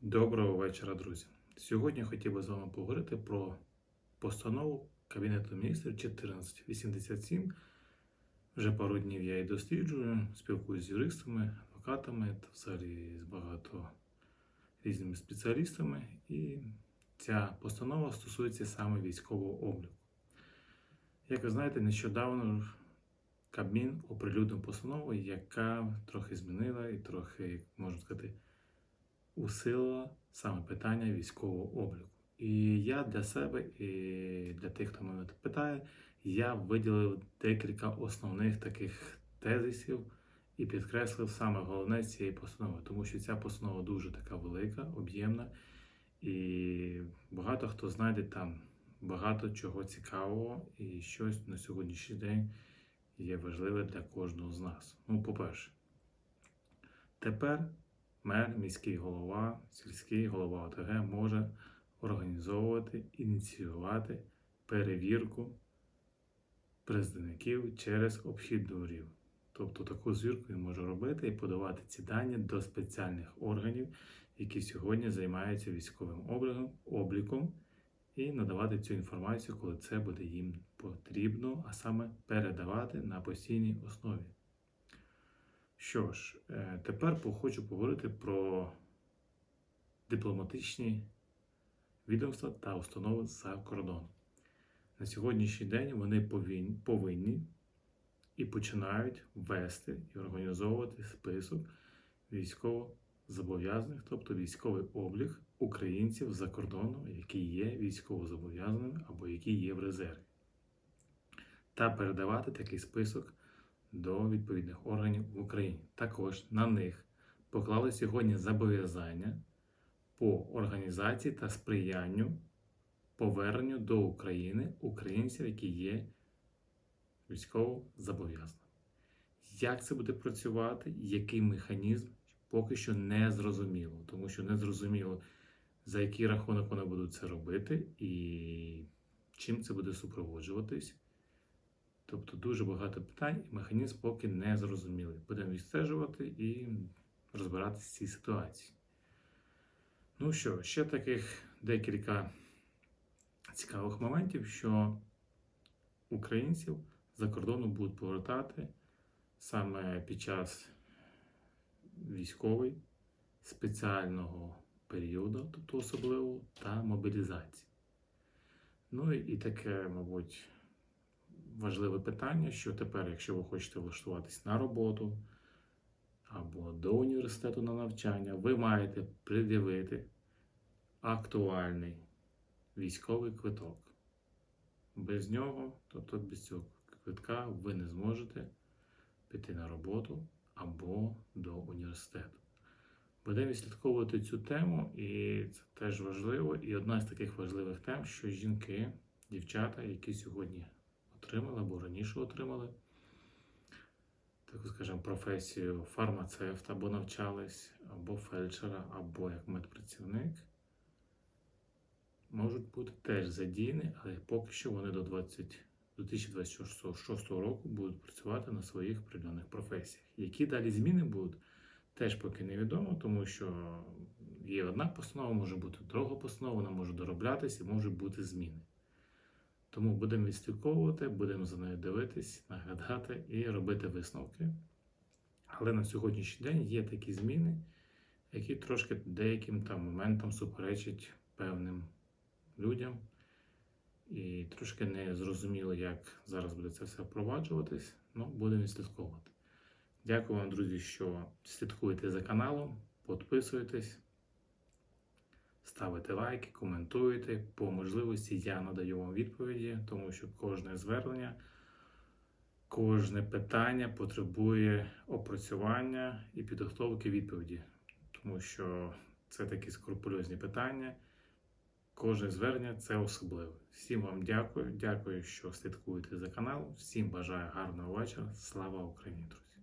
Доброго вечора, друзі. Сьогодні хотів би з вами поговорити про постанову Кабінету міністрів 1487. Вже пару днів я її досліджую, спілкуюся з юристами, адвокатами та взагалі з багато різними спеціалістами. І ця постанова стосується саме військового обліку. Як ви знаєте, нещодавно Кабмін оприлюднив постанову, яка трохи змінила і трохи, можна сказати, усилила саме питання військового обліку. І я для себе і для тих, хто мене питає, я виділив декілька основних таких тезисів і підкреслив саме головне цієї постанови, тому що ця постанова дуже така велика, об'ємна, і багато хто знайде там багато чого цікавого і щось на сьогоднішній день є важливе для кожного з нас. Ну, по-перше, тепер мер, міський голова, сільський голова ОТГ може організовувати, ініціювати перевірку представників через обхід дворів. Тобто таку звірку він може робити і подавати ці дані до спеціальних органів, які сьогодні займаються військовим обліком, обліком, і надавати цю інформацію, коли це буде їм потрібно, а саме передавати на постійній основі. Що ж, е, тепер хочу поговорити про дипломатичні відомства та установи за кордоном. На сьогоднішній день вони повинні і починають вести і організовувати список військовозобов'язаних, тобто військовий облік українців за кордоном, які є військовозобов'язаними або які є в резерві, та передавати такий список до відповідних органів в Україні. Також на них поклали сьогодні зобов'язання по організації та сприянню поверненню до України українців, які є військово зобов'язаними. Як це буде працювати, який механізм, поки що не зрозуміло, тому що не зрозуміло, за який рахунок вони будуть це робити і чим це буде супроводжуватись. Тобто дуже багато питань і механізм поки не зрозумілий. Будемо відстежувати і розбиратися в цій ситуації. Ну що, ще таких декілька цікавих моментів, що українців за кордону будуть повертати саме під час військової спеціального періоду, тобто особливо, та мобілізації. Ну і таке, мабуть, важливе питання, що тепер, якщо ви хочете влаштуватись на роботу або до університету на навчання, ви маєте пред'явити актуальний військовий квиток. Без нього, тобто без цього квитка, ви не зможете піти на роботу або до університету. Будемо відслідковувати цю тему, і це теж важливо. І одна з таких важливих тем, що жінки, дівчата, які сьогодні отримали або раніше отримали таку, скажімо, професію фармацевта або навчались, або фельдшера, або як медпрацівник, можуть бути теж задіяні, але поки що вони до 20, 2026 року будуть працювати на своїх прийомних професіях. Які далі зміни будуть, теж поки невідомо, тому що є одна постанова, може бути друга постанова, вона може дороблятися і можуть бути зміни. Тому будемо відслідковувати, будемо за нею дивитись, наглядати і робити висновки. Але на сьогоднішній день є такі зміни, які трошки деяким там моментам суперечать певним людям. І трошки не зрозуміло, як зараз буде це все впроваджуватись. Ну, будемо відслідковувати. Дякую вам, друзі, що слідкуєте за каналом, підписуєтесь, ставите лайки, коментуєте. По можливості я надаю вам відповіді, тому що кожне звернення, кожне питання потребує опрацювання і підготовки відповіді, тому що це такі скрупульозні питання. Кожне звернення це особливе. Всім вам дякую. Дякую, що слідкуєте за каналом. Всім бажаю гарного вечора. Слава Україні, друзі!